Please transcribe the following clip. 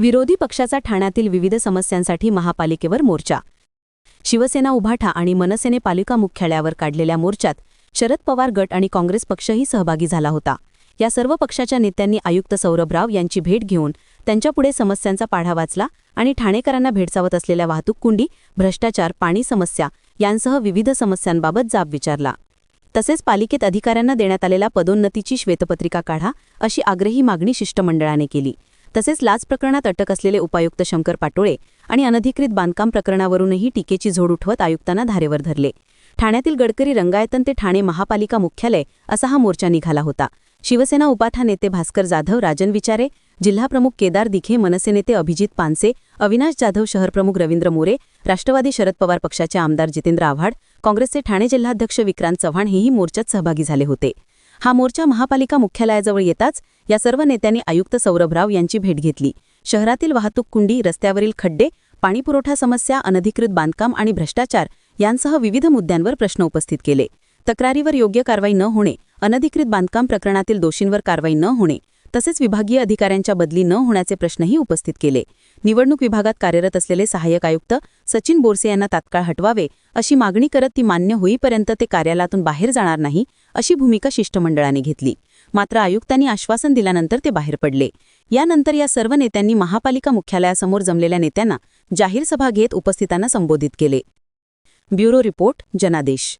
विरोधी पक्षाचा ठाण्यातील विविध समस्यांसाठी महापालिकेवर मोर्चा. शिवसेना उभाठा आणि मनसेने पालिका मुख्यालयावर काढलेल्या मोर्चात शरद पवार गट आणि काँग्रेस पक्षही सहभागी झाला होता. या सर्व पक्षाच्या नेत्यांनी आयुक्त सौरभ राव यांची भेट घेऊन त्यांच्यापुढे समस्यांचा पाढा वाचला आणि ठाणेकरांना भेडसावत असलेल्या वाहतूक कुंडी भ्रष्टाचार पाणी समस्या यांसह विविध समस्यांबाबत जाब विचारला. तसेच पालिकेत अधिकाऱ्यांना देण्यात आलेल्या पदोन्नतीची श्वेतपत्रिका काढा अशी आग्रही मागणी शिष्टमंडळाने केली. तसेच लाच प्रकरणात अटक असलेले उपायुक्त शंकर पाटोळे आणि अनधिकृत बांधकाम प्रकरणावरूनही टीकेची झोड उठवत आयुक्तांना धारेवर धरले. ठाण्यातील गडकरी रंगायतन ते ठाणे महापालिका मुख्यालय असा हा मोर्चा निघाला होता. शिवसेना उपाठा नेते भास्कर जाधव राजन विचारे जिल्हाप्रमुख केदार दिखे मनसे नेते अभिजित पानसे अविनाश जाधव शहरप्रमुख रवींद्र मोरे राष्ट्रवादी शरद पवार पक्षाचे आमदार जितेंद्र आव्हाड काँग्रेसचे ठाणे जिल्हाध्यक्ष विक्रांत चव्हाण हेही मोर्चात सहभागी झाले होते. हा मोर्चा महापालिका मुख्यालयाजवळ येताच या सर्व नेत्यांनी आयुक्त सौरभ राव यांची भेट घेतली. शहरातील वाहतूक कुंडी रस्त्यावरील खड्डे पाणीपुरवठा समस्या अनधिकृत बांधकाम आणि भ्रष्टाचार यांसह विविध मुद्द्यांवर प्रश्न उपस्थित केले. तक्रारीवर योग्य कारवाई न होणे अनधिकृत बांधकाम प्रकरणातील दोषींवर कारवाई न होणे तसेच विभागीय अधिकाऱ्यांच्या बदली न होण्याचे प्रश्नही उपस्थित केले. निवडणूक विभागात कार्यरत असलेले सहाय्यक आयुक्त सचिन बोरसे यांना तात्काळ हटवावे अशी मागणी करत ती मान्य होईपर्यंत ते कार्यालयातून बाहेर जाणार नाही अशी भूमिका शिष्टमंडळाने घेतली. मात्र आयुक्तांनी आश्वासन दिल्यानंतर ते बाहेर पडले. यानंतर या सर्व नेत्यांनी महापालिका मुख्यालयासमोर जमलेल्या नेत्यांना जाहीर सभा घेत उपस्थितांना संबोधित केले. ब्युरो रिपोर्ट जनादेश.